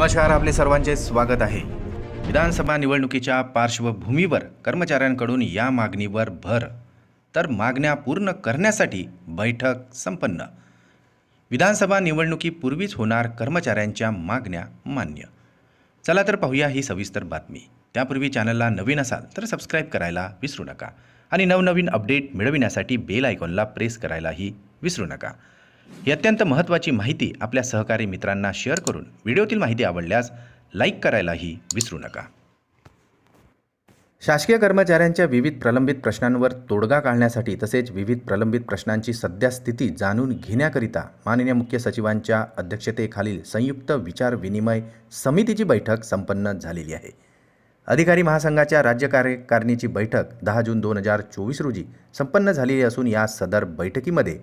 नमस्कार आपले सर्वांचे स्वागत आहे. विधानसभा निवडणुकीच्या पार्श्वभूमीवर कर्मचाऱ्यांकडून या मागणीवर भर. तर मागण्या पूर्ण करण्यासाठी बैठक संपन्न. विधानसभा निवडणुकीपूर्वीच होणार कर्मचाऱ्यांच्या मागण्या मान्य. चला तर पाहूया ही सविस्तर बातमी. त्यापूर्वी चॅनलला नवीन असाल तर सबस्क्राईब करायला विसरू नका. आणि नवनवीन अपडेट मिळविण्यासाठी बेल आयकॉनला प्रेस करायलाही विसरू नका. ही अत्यंत महत्त्वाची माहिती आपल्या सहकारी मित्रांना शेअर करून व्हिडिओतील माहिती आवडल्यास लाईक करायलाही विसरू नका. शासकीय कर्मचाऱ्यांच्या विविध प्रलंबित प्रश्नांवर तोडगा काढण्यासाठी तसेच विविध प्रलंबित प्रश्नांची सध्या स्थिती जाणून घेण्याकरिता माननीय मुख्य सचिवांच्या अध्यक्षतेखालील संयुक्त विचार विनिमय समितीची बैठक संपन्न झालेली आहे. अधिकारी महासंघाच्या राज्य कार्यकारिणीची बैठक दहा जून दोन हजार चोवीस रोजी संपन्न झालेली असून या सदर बैठकीमध्ये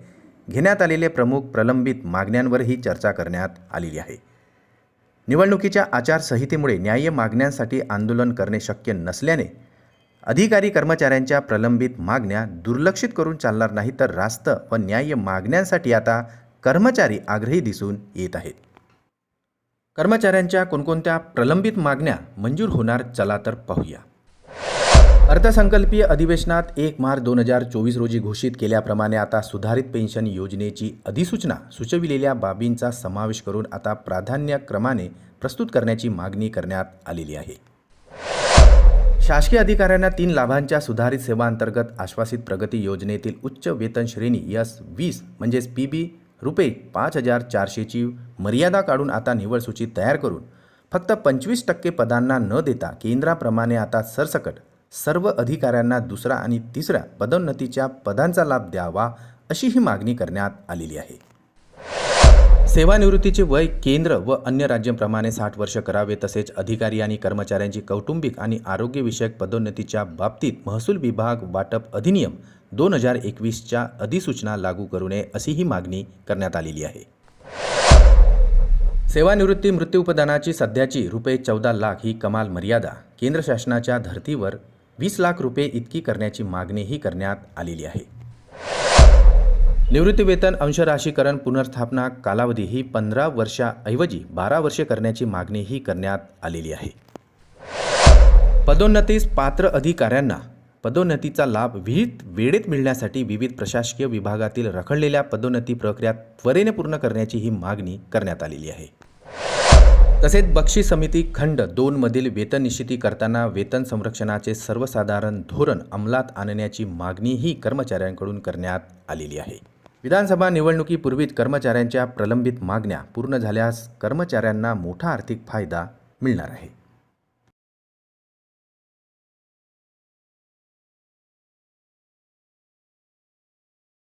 घेण्यात आलेले प्रमुख प्रलंबित मागण्यांवरही चर्चा करण्यात आलेली आहे. निवडणुकीच्या आचारसंहितेमुळे न्याय्य मागण्यांसाठी आंदोलन करणे शक्य नसल्याने अधिकारी कर्मचाऱ्यांच्या प्रलंबित मागण्या दुर्लक्षित करून चालणार नाही तर रास्त व न्याय्य मागण्यांसाठी आता कर्मचारी आग्रही दिसून येत आहेत. कर्मचाऱ्यांच्या कोणकोणत्या प्रलंबित मागण्या मंजूर होणार चला तर पाहूया. अर्थसंकल्पीय अधिवेशनात एक मार्च दोन हजार चोवीस रोजी घोषित केल्याप्रमाणे आता सुधारित पेन्शन योजनेची अधिसूचना सुचविलेल्या बाबींचा समावेश करून आता प्राधान्यक्रमाने प्रस्तुत करण्याची मागणी करण्यात आलेली आहे. शासकीय अधिकाऱ्यांना तीन लाभांच्या सुधारित सेवांतर्गत आश्वासित प्रगती योजनेतील उच्च वेतन श्रेणी यस वीस म्हणजेच पी बी रुपये पाच हजार चारशेची मर्यादा काढून आता निवड सूची तयार करून फक्त पंचवीस टक्के पदांना न देता केंद्राप्रमाणे आता सरसकट सर्व अधिकाऱ्यांना दुसरा आणि तिसऱ्या पदोन्नतीच्या पदांचा लाभ द्यावा अशी ही मागणी करण्यात आलेली आहे. सेवानिवृत्तीचे वय केंद्र व अन्य राज्यांप्रमाणे साठ वर्ष करावे तसेच अधिकारी आणि कर्मचाऱ्यांची कौटुंबिक आणि आरोग्यविषयक पदोन्नतीच्या बाबतीत महसूल विभाग वाटप अधिनियम दोन हजार एकवीसच्या अधिसूचना लागू करू नये अशी ही मागणी करण्यात आलेली आहे. सेवानिवृत्ती मृत्यूपदानाची सध्याची रुपये चौदा लाख ही कमाल मर्यादा केंद्र शासनाच्या धर्तीवर वीस लाख रुपये इतकी करण्याची मागणीही करण्यात आलेली आहे. निवृत्तीवेतन अंशराशीकरण पुनर्स्थापना कालावधी ही पंधरा वर्षाऐवजी बारा वर्षे करण्याची मागणीही करण्यात आलेली आहे. पदोन्नतीस पात्र अधिकाऱ्यांना पदोन्नतीचा लाभ विहित वेळेत मिळण्यासाठी विविध प्रशासकीय विभागातील रखडलेल्या पदोन्नती प्रक्रिया त्वरेने पूर्ण करण्याची ही मागणी करण्यात आलेली आहे. तसेच बक्षी समिती खंड दोनमधील वेतन निश्चिती करताना वेतन संरक्षणाचे सर्वसाधारण धोरण अंमलात आणण्याची मागणीही कर्मचाऱ्यांकडून करण्यात आलेली आहे. विधानसभा निवडणुकीपूर्वीच कर्मचाऱ्यांच्या प्रलंबित मागण्या पूर्ण झाल्यास कर्मचाऱ्यांना मोठा आर्थिक फायदा मिळणार आहे.